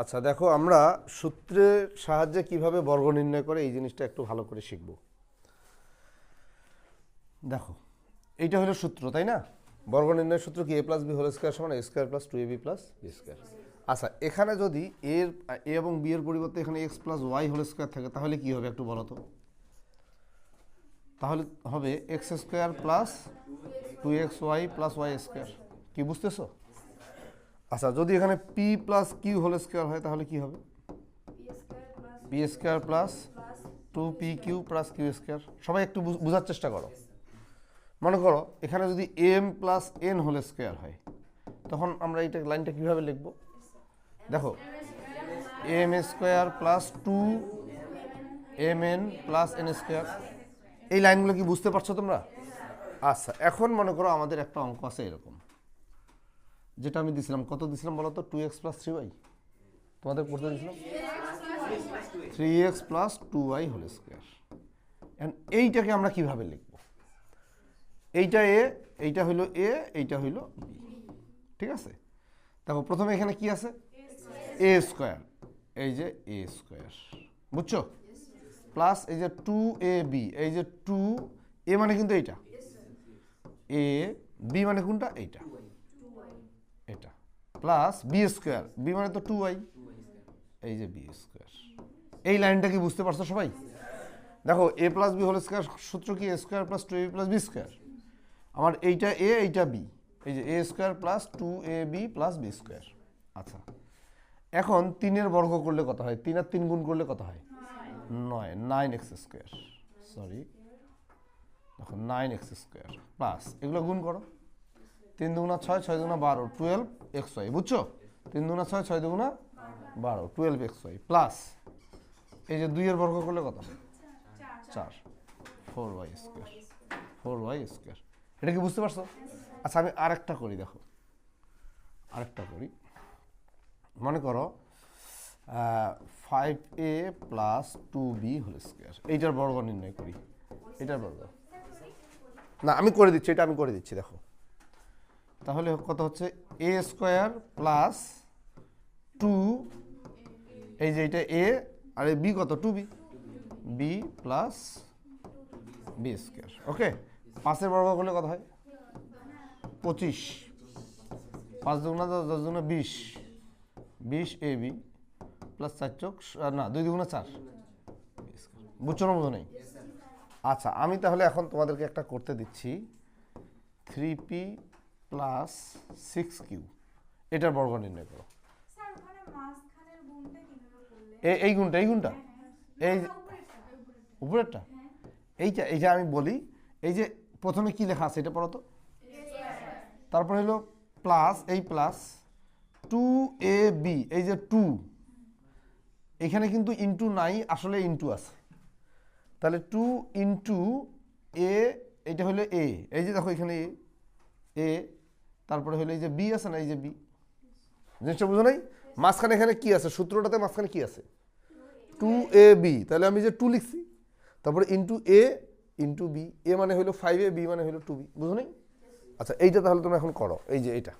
আচ্ছা দেখো আমরা সূত্রের সাহায্যে কীভাবে বর্গ নির্ণয় করে এই জিনিসটা একটু ভালো করে শিখব। দেখো, এইটা হলো সূত্র, তাই না? বর্গ নির্ণয় সূত্র কি? A plus B whole square সমান A square plus two A B plus B square আচ্ছা এখানে যদি এর এ এবং বি এর পরিবর্তে এখানে X plus Y whole square থাকে, তাহলে কি হবে একটু বলো তো? তাহলে হবে X square plus two X Y plus Y square কি বুঝতেছো? আচ্ছা যদি এখানে P plus Q whole square হয়, তাহলে কি হবে? P square plus two P Q plus Q square সবাই একটু বুঝ- বোঝার চেষ্টা করো। মনে করো, এখানে যদি M plus N whole square হয়, তখন আমরা এইটা লাইনটা কীভাবে লিখব? দেখো M square plus two M N plus N square এই লাইনগুলো কি বুঝতে পারছ তোমরা? আচ্ছা এখন মনে করো আমাদের একটা অঙ্ক আছে এরকম। যেটা আমি দিছিলাম, কত দিছিলাম বলো তো? Two X plus three Y তোমাদের করতে দিয়েছিলাম three X plus two Y whole square এইটাকে আমরা কীভাবে লিখব? এইটা এ, এইটা হইল এ, এইটা হইল বি। ঠিক আছে? দেখো প্রথমে এখানে কি আছে? এ স্কোয়ার এই যে এ স্কোয়ার বুঝছ? প্লাস এই যে টু এ বি এই যে টু এ মানে কিন্তু এইটা। এ বি মানে কোনটা? এইটা। প্লাস বি স্কোয়ার বি মানে তো টু ওয়াই এই যে বি স্কোয়ার এই লাইনটা কি বুঝতে পারছ সবাই? দেখো A plus B whole square সূত্র কি? A square plus two A plus B square আমার এইটা এ এইটা বি এই যে A square plus two A B plus B square আচ্ছা। এখন তিনের বর্গ করলে কত হয়? তিন আর তিন গুণ করলে কত হয়? নয়। নাইন এক্স স্কোয়ার সরি দেখো নাইন এক্স স্কোয়ার প্লাস এগুলো গুণ করো। তিন দুগুণা ছয় ছয় দুগুণা বারো টুয়েলভ এক্স ওয়াই বুঝছ? তিন দুগুণা ছয় ছয় দুগুণা বারো টুয়েলভ এক্স ওয়াই প্লাস এই যে দুইয়ের বর্গ করলে কত? চার four Y square four Y square এটা কি বুঝতে পারছ? আচ্ছা আমি আরেকটা করি, দেখো। আরেকটা করি। মনে করো five A plus two B whole square এইটার বর্গ নির্ণয় করি। এটার বর্গ। না, আমি করে দিচ্ছি, এটা আমি করে দিচ্ছি, দেখো। তাহলে কত হচ্ছে? এ স্কোয়ার প্লাস টু এই যে এটা এ আর বি কত? Two B B plus B square okay পাঁচের বর্গ করলে কত হয়? পঁচিশ। পাঁচ দুগুণা দশ দুগুণা বিশ। বিশ এ বি প্লাস চার চোখ না, দুই দুগুণা চার। বুঝছ না বোঝো নেই? আচ্ছা আমি তাহলে এখন তোমাদেরকে একটা করতে দিচ্ছি। Three P plus six Q এটার বর্গ নির্ণয় করো। এই গুণটা এই গুণটা? এই যে- উপরেরটা উপরেরটা। উপরেরটা? এইটা এইটা আমি বলি এই যে প্রথমে কি লেখা আছে এটা পড়ো তো? তারপরে হলো প্লাস এই প্লাস টু এ বি এই যে টু এখানে কিন্তু ইন্টু নাই আসলে ইন্টু আছে। তাহলে টু ইন্টু এ এটা হলো এ এই যে দেখো এখানে এ এ তারপরে হলো এই যে বি আছে না, এই যে বি জিনিসটা বুঝো নাই? মাঝখানে এখানে কি আছে? সূত্রটাতে মাঝখানে কি আছে? টু এ বি তাহলে আমি যে টু লিখছি, তারপরে into A into B A মানে হলো ফাইভ এ বি মানে হলো টু বি বুঝো নাই? আচ্ছা এইটা তাহলে তুমি এখন করো। এই যে এইটা।